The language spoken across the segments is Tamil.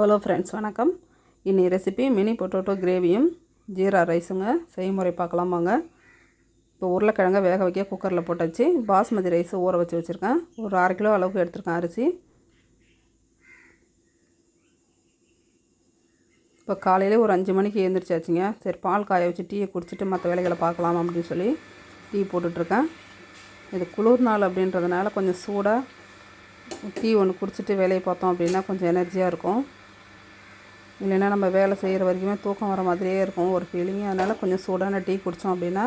ஹலோ ஃப்ரெண்ட்ஸ் வணக்கம். இன்னி ரெசிபி மினி பொட்டோட்டோ கிரேவியும் ஜீரா ரைஸுங்க செய்முறை பார்க்கலாம் வாங்க. இப்போ உருளைக்கிழங்க வேக வைக்க குக்கரில் போட்டாச்சு. பாஸ்மதி ரைஸ் ஊற வச்சு வச்சுருக்கேன். ஒரு அரை கிலோ அளவுக்கு எடுத்திருக்கேன் அரிசி. இப்போ காலையில் ஒரு அஞ்சு மணிக்கு எழுந்திரிச்சாச்சுங்க. சரி பால் காய வச்சு டீயை குடிச்சிட்டு மற்ற வேலைகளை பார்க்கலாம் அப்படின்னு சொல்லி டீ போட்டுட்ருக்கேன். இது குளிர் நாள் அப்படின்றதுனால கொஞ்சம் சூடாக டீ ஒன்று குடிச்சிட்டு வேலையை பார்த்தோம் அப்படின்னா கொஞ்சம் எனர்ஜியாக இருக்கும். இல்லைன்னா நம்ம வேலை செய்கிற வரைக்குமே தூக்கம் வர மாதிரியே இருக்கும் ஒரு ஃபீலிங் அதனால் கொஞ்சம் சூடான டீ குடித்தோம் அப்படின்னா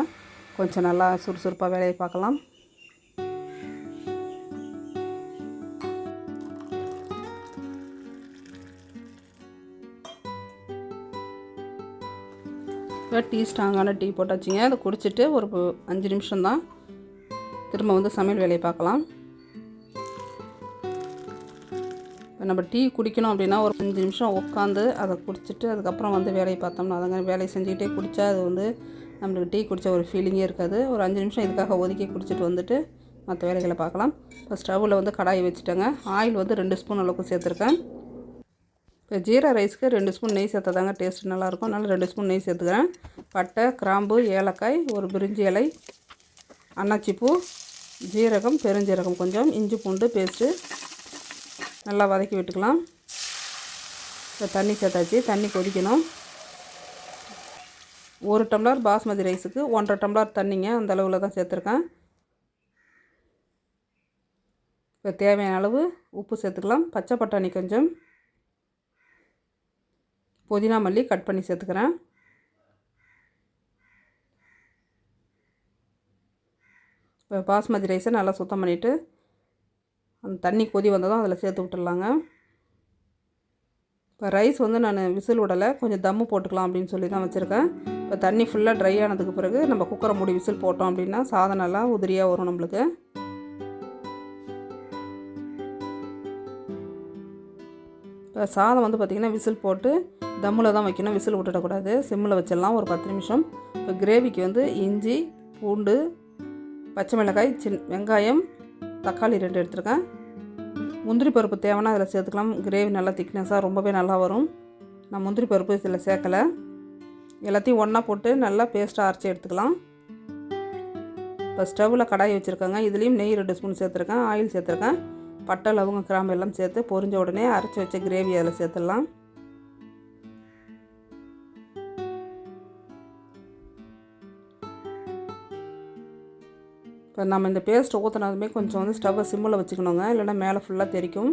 கொஞ்சம் நல்லா சுறுசுறுப்பாக வேலையை பார்க்கலாம். இப்போ டீ ஸ்ட்ராங்கான டீ போட்டாச்சுங்க. அதை குடிச்சிட்டு ஒரு அஞ்சு நிமிஷம்தான் திரும்ப வந்து சமையல் வேலையை பார்க்கலாம். நம்ம டீ குடிக்கணும் அப்படின்னா ஒரு அஞ்சு நிமிஷம் உட்காந்து அதை குடிச்சிட்டு அதுக்கப்புறம் வந்து வேலையை பார்த்தோம்னா அதங்க வேலையை செஞ்சுக்கிட்டே குடித்தா அது வந்து நம்மளுக்கு டீ குடித்த ஒரு ஃபீலிங்கே இருக்காது. ஒரு அஞ்சு நிமிஷம் இதுக்காக ஒதுக்கி குடிச்சிட்டு வந்துட்டு மற்ற வேலைகளை பார்க்கலாம். இப்போ ஸ்டவ்வில் வந்து கடாயை வச்சுட்டேங்க. ஆயில் வந்து ரெண்டு ஸ்பூன் அளவுக்கு சேர்த்துருக்கேன். இப்போ ஜீரா ரைஸ்க்கு ரெண்டு ஸ்பூன் நெய் சேர்த்தா தாங்க டேஸ்ட் நல்லாயிருக்கும். அதனால் ரெண்டு ஸ்பூன் நெய் சேர்த்துக்கிறேன். பட்டை கிராம்பு ஏலக்காய் ஒரு பிரிஞ்சி இலை அன்னாச்சிப்பூ ஜீரகம் பெருஞ்சீரகம் கொஞ்சம் இஞ்சி பூண்டு பேஸ்ட்டு நல்லா வதக்கி விட்டுக்கலாம். இப்போ தண்ணி சேர்த்தாச்சு. தண்ணி கொதிக்கணும். ஒரு டம்ளர் பாஸ்மதி ரைஸுக்கு ஒன்றரை டம்ளர் தண்ணிங்க அந்த அளவில் தான் சேர்த்துருக்கேன். இப்போ தேவையான அளவு உப்பு சேர்த்துக்கலாம். பச்சை பட்டாணி கொஞ்சம். புதினா மல்லி கட் பண்ணி சேர்த்துக்கிறேன். இப்போ பாஸ்மதி ரைஸை நல்லா சுத்தம் பண்ணிவிட்டு அந்த தண்ணி கொதி வந்ததும் அதில் சேர்த்து விட்டுடலாங்க. இப்போ ரைஸ் வந்து நான் விசில் விடலை. கொஞ்சம் தம்மு போட்டுக்கலாம் அப்படின்னு சொல்லி தான் வச்சுருக்கேன். இப்போ தண்ணி ஃபுல்லாக ட்ரை ஆனதுக்கு பிறகு நம்ம குக்கரை மூடி விசில் போட்டோம் அப்படின்னா சாதம் நல்லா உதிரியாக வரும் நம்மளுக்கு. இப்போ சாதம் வந்து பார்த்திங்கன்னா விசில் போட்டு தம்மில் தான் வைக்கணும். விசில் விட்டுடக்கூடாது. சிம்மில் வச்சிடலாம் ஒரு பத்து நிமிஷம். இப்போ கிரேவிக்கு வந்து இஞ்சி பூண்டு பச்சை மிளகாய் சின் வெங்காயம் தக்காளி ரெண்டு எடுத்துருக்கேன். முந்திரி பருப்பு தேவைன்னா அதில் சேர்த்துக்கலாம். கிரேவி நல்லா திக்னஸாக ரொம்பவே நல்லா வரும். நான் முந்திரி பருப்பு இதில் சேர்க்கலை. எல்லாத்தையும் ஒன்றா போட்டு நல்லா பேஸ்ட்டாக அரைச்சி எடுத்துக்கலாம். இப்போ ஸ்டவ்வில் கடாய் வச்சுருக்கேங்க. இதுலேயும் நெய் ரெண்டு ஸ்பூன் சேர்த்துருக்கேன். ஆயில் சேர்த்துருக்கேன். பட்டை லவங்க கிராம்பு எல்லாம் சேர்த்து பொரிஞ்ச உடனே அரைச்சி வச்ச கிரேவி அதில் சேர்த்துடலாம். இப்போ நம்ம இந்த பேஸ்ட் ஊற்றினதுமே கொஞ்சம் வந்து ஸ்டவ்வை சிம்மில் வச்சுக்கணுங்க. இல்லைன்னா மேலே ஃபுல்லாக தெரிக்கும்.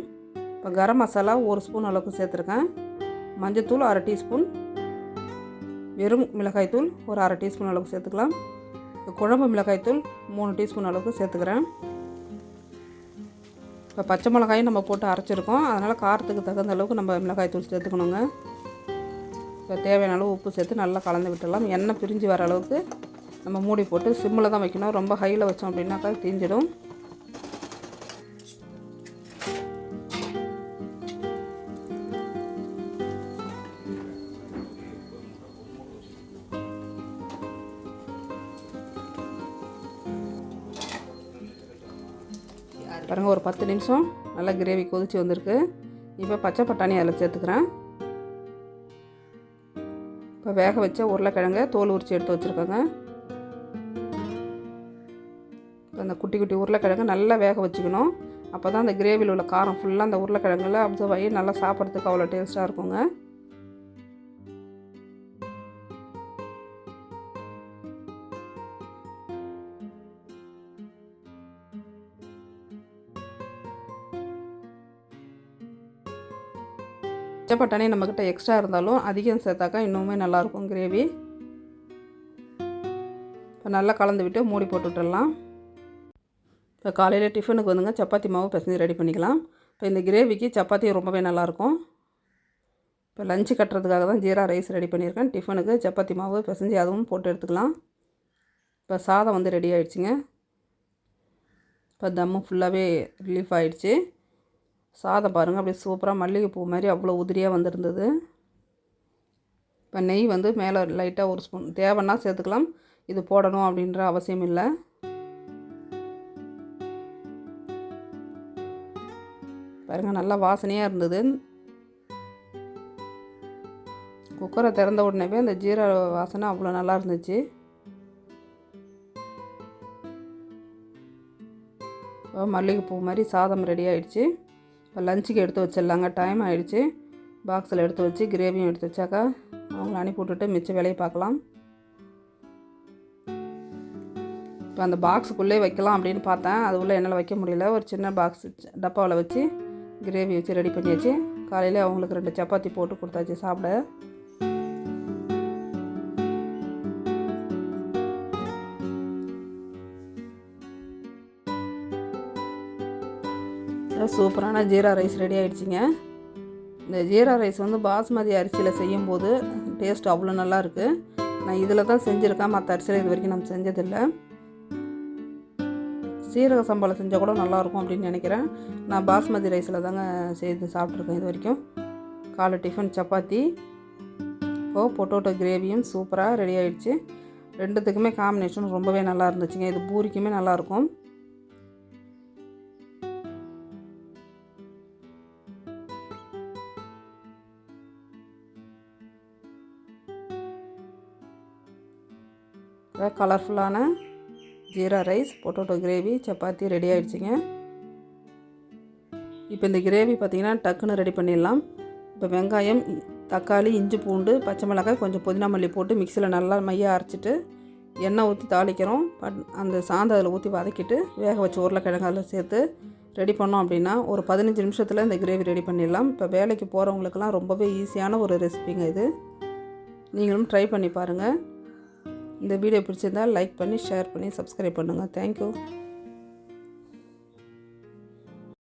இப்போ கரம் மசாலா ஒரு ஸ்பூன் அளவுக்கு சேர்த்துருக்கேன். மஞ்சத்தூள் அரை டீஸ்பூன். வெறும் மிளகாய்த்தூள் ஒரு அரை டீஸ்பூன் அளவுக்கு சேர்த்துக்கலாம். இப்போ குழம்பு மிளகாய்த்தூள் மூணு டீஸ்பூன் அளவுக்கு சேர்த்துக்கிறேன். இப்போ பச்சை மிளகாயும் நம்ம போட்டு அரைச்சிருக்கோம். அதனால் காரத்துக்கு தகுந்த அளவுக்கு நம்ம மிளகாய்த்தூள் சேர்த்துக்கணுங்க. இப்போ தேவையான அளவு உப்பு சேர்த்து நல்லா கலந்து விட்டுடலாம். எண்ணெய் பிரிஞ்சு வர அளவுக்கு நம்ம மூடி போட்டு சிம்மில் தான் வைக்கணும். ரொம்ப ஹையில் வச்சோம் அப்படின்னாக்கா தீஞ்சிடும். பாருங்க ஒரு பத்து நிமிஷம் நல்லா கிரேவி கொதிச்சு வந்திருக்கு. இப்போ பச்சை பட்டாணி அதில் சேர்த்துக்கிறேன். இப்போ வேக வச்ச உருளைக்கிழங்க தோல் உரித்து எடுத்து வச்சுருக்கோங்க. அந்த குட்டி குட்டி உருளைக்கிழங்கு நல்லா வேக வச்சுக்கணும். அப்போ தான் அந்த கிரேவியில் உள்ள காரம் ஃபுல்லாக அந்த உருளைக்கிழங்குல அப்சர்வ் ஆகி நல்லா சாப்பிட்றதுக்கு அவ்வளோ டேஸ்ட்டாக இருக்குங்க. பட்டாணி நம்மக்கிட்ட எக்ஸ்ட்ரா இருந்தாலும் அதிகம் சேர்த்தாக்கா இன்னுமே நல்லாயிருக்கும் கிரேவி இப்போ நல்லா கலந்து விட்டு மூடி போட்டு விட்டுடலாம் இப்போ காலையில் டிஃபனுக்கு வந்துங்க சப்பாத்தி மாவு பிசைஞ்சு ரெடி பண்ணிக்கலாம். இப்போ இந்த கிரேவிக்கு சப்பாத்தி ரொம்பவே நல்லாயிருக்கும். இப்போ லஞ்சு கட்டுறதுக்காக தான் ஜீரா ரைஸ் ரெடி பண்ணியிருக்கேன். டிஃபனுக்கு சப்பாத்தி மாவு பிசைஞ்சு அதுவும் போட்டு எடுத்துக்கலாம். இப்போ சாதம் வந்து ரெடி ஆயிடுச்சுங்க. இப்போ தம்மு ஃபுல்லாகவே ரிலீஃப் ஆகிடுச்சி சாதம் பாருங்கள் அப்படியே சூப்பராக மல்லிகைப்பூ மாதிரி அவ்வளோ உதிரியாக வந்திருந்தது. இப்போ நெய் வந்து மேலே லைட்டாக ஒரு ஸ்பூன் தேவைன்னா சேர்த்துக்கலாம். இது போடணும் அப்படின்ற அவசியம் இல்லை பாருங்கள் நல்லா வாசனையாக இருந்தது. குக்கரை திறந்த உடனேவே அந்த ஜீரா வாசனை அவ்வளோ நல்லா இருந்துச்சு. இப்போ மல்லிகைப்பூ மாதிரி சாதம் ரெடி ஆகிடுச்சு இப்போ லஞ்சுக்கு எடுத்து வச்சிடலாங்க. டைம் ஆகிடுச்சு பாக்ஸில் எடுத்து வச்சு கிரேவியும் எடுத்து வச்சாக்கா அவங்கள அனுப்பி விட்டுட்டு மிச்ச வேலையை பார்க்கலாம். இப்போ அந்த பாக்ஸுக்குள்ளே வைக்கலாம் அப்படின்னு பார்த்தேன். அது உள்ளே என்னால் வைக்க முடியல. ஒரு சின்ன பாக்ஸ் டப்பாவில் வச்சு கிரேவி வச்சு ரெடி பண்ணியாச்சு. காலையில் அவங்களுக்கு ரெண்டு சப்பாத்தி போட்டு கொடுத்தாச்சு சாப்பிட. சூப்பரான ஜீரா ரைஸ் ரெடி ஆகிடுச்சிங்க இந்த ஜீரா ரைஸ் வந்து பாஸ்மதி அரிசியில் செய்யும்போது டேஸ்ட் அவ்வளோ நல்லா இருக்குது நான் இதில் தான் செஞ்சுருக்கேன் மற்ற அரிசியில் இது வரைக்கும் நம்ம செஞ்சதில்லை. சீரக சம்பளம் செஞ்சால் கூட நல்லாயிருக்கும் அப்படின்னு நினைக்கிறேன். நான் பாஸ்மதி ரைஸில் தாங்க செய்து சாப்பிட்ருக்கேன் இது வரைக்கும். காலை டிஃபன் சப்பாத்தி இப்போது பொட்டோட்டோ கிரேவியும் சூப்பராக ரெடி ஆகிடுச்சு ரெண்டுத்துக்குமே காம்பினேஷன் ரொம்பவே நல்லா இருந்துச்சுங்க. இது பூரிக்குமே நல்லாயிருக்கும். கலர்ஃபுல்லான jeera rice potato gravy chapati ready ஆகிடுச்சிங்க இப்போ இந்த கிரேவி பார்த்திங்கன்னா டக்குன்னு ரெடி பண்ணிடலாம். இப்போ வெங்காயம் தக்காளி இஞ்சி பூண்டு பச்சை மிளகாய் கொஞ்சம் புதினா மல்லி போட்டு மிக்சியில் நல்லா மையாக அரைச்சிட்டு எண்ணெய் ஊற்றி தாளிக்கிறோம். பட் அந்த சாந்த அதில் ஊற்றி வதக்கிட்டு வேக வச்சு உருளைக்கிழங்கு அதில் சேர்த்து ரெடி பண்ணோம் அப்படின்னா ஒரு பதினஞ்சு நிமிஷத்தில் இந்த கிரேவி ரெடி பண்ணிடலாம். இப்போ வேலைக்கு போகிறவங்களுக்கெல்லாம் ரொம்பவே ஈஸியான ஒரு ரெசிபிங்க இது. நீங்களும் ட்ரை பண்ணி பாருங்கள் இந்த வீடியோ பிடிச்சிருந்தால் லைக் பண்ணி ஷேர் பண்ணி சப்ஸ்கிரைப் பண்ணுங்கள் தேங்க்யூ